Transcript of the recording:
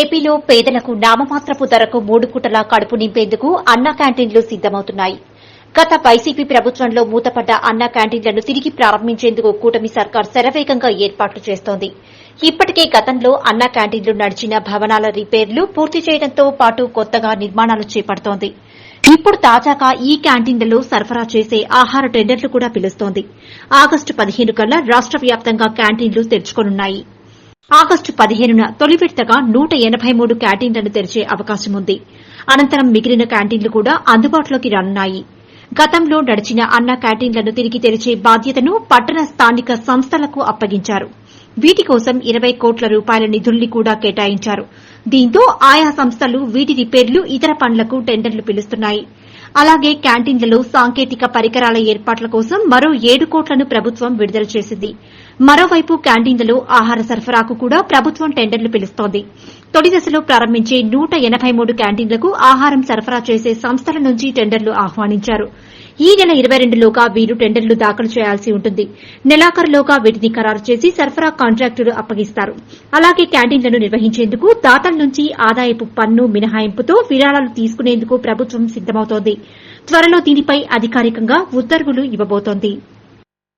ఏపీలో పేదలకు నామమాత్రపు ధరకు మూడు కుటల కడుపు నింపేందుకు అన్న క్యాంటీన్లు సిద్దమవుతున్నాయి గత వైసీపీ ప్రభుత్వంలో మూతపడ్డ అన్న క్యాంటీన్లను తిరిగి ప్రారంభించేందుకు కూటమి సర్కార్ శరవేగంగా ఏర్పాట్లు చేస్తోంది. ఇప్పటికే గతంలో అన్న క్యాంటీన్లు నడిచిన భవనాల రిపేర్లు పూర్తి చేయడంతో పాటు కొత్తగా నిర్మాణాలు చేపడుతోంది. ఇప్పుడు తాజాగా ఈ క్యాంటీన్లలో సరఫరా చేసే ఆహార టెండర్లు కూడా పిలుస్తోంది. ఆగస్టు పదిహేను కల్లా రాష్ట వ్యాప్తంగా క్యాంటీన్లు తెరుచుకోనున్నాయి. ఆగస్టు పదిహేనున తొలి విడతగా నూట ఎనబై మూడు క్యాంటీన్లను తెరిచే అవకాశం ఉంది. అనంతరం మిగిలిన క్యాంటీన్లు కూడా అందుబాటులోకి రానున్నాయి. గతంలో నడిచిన అన్న క్యాంటీన్లను తిరిగి తెరిచే బాధ్యతను పట్టణ స్థానిక సంస్థలకు అప్పగించారు. వీటి కోసం ఇరవై కోట్ల రూపాయల నిధుల్ని కూడా కేటాయించారు. దీంతో ఆయా సంస్థలు వీటి రిపేర్లు ఇతర పనులకు టెండర్లు పిలుస్తున్నాయి. అలాగే క్యాంటీన్లలో సాంకేతిక పరికరాల ఏర్పాట్ల కోసం మరో ఏడు కోట్లను ప్రభుత్వం విడుదల చేసింది. మరోవైపు క్యాంటీన్లలో ఆహార సరఫరాకు కూడా ప్రభుత్వం టెండర్లు పిలుస్తోంది. తొలి దశలో ప్రారంభించే నూట ఎనబై మూడు క్యాంటీన్లకు ఆహారం సరఫరా చేసే సంస్థల నుంచి టెండర్లు ఆహ్వానించారు. ఈ నెల ఇరవై రెండులోగా వీరు టెండర్లు దాఖలు చేయాల్సి ఉంటుంది. నెలాఖరులోగా వీటిని ఖరారు చేసి సరఫరా కాంట్రాక్టులు అప్పగిస్తారు. అలాగే క్యాంటీన్లను నిర్వహించేందుకు దాతల నుంచి ఆదాయపు పన్ను మినహాయింపుతో విరాళాలు తీసుకునేందుకు ప్రభుత్వం సిద్దమవుతోంది త్వరలో దీనిపై అధికారికంగా ఉత్తర్వులు ఇవ్వబోతోంది.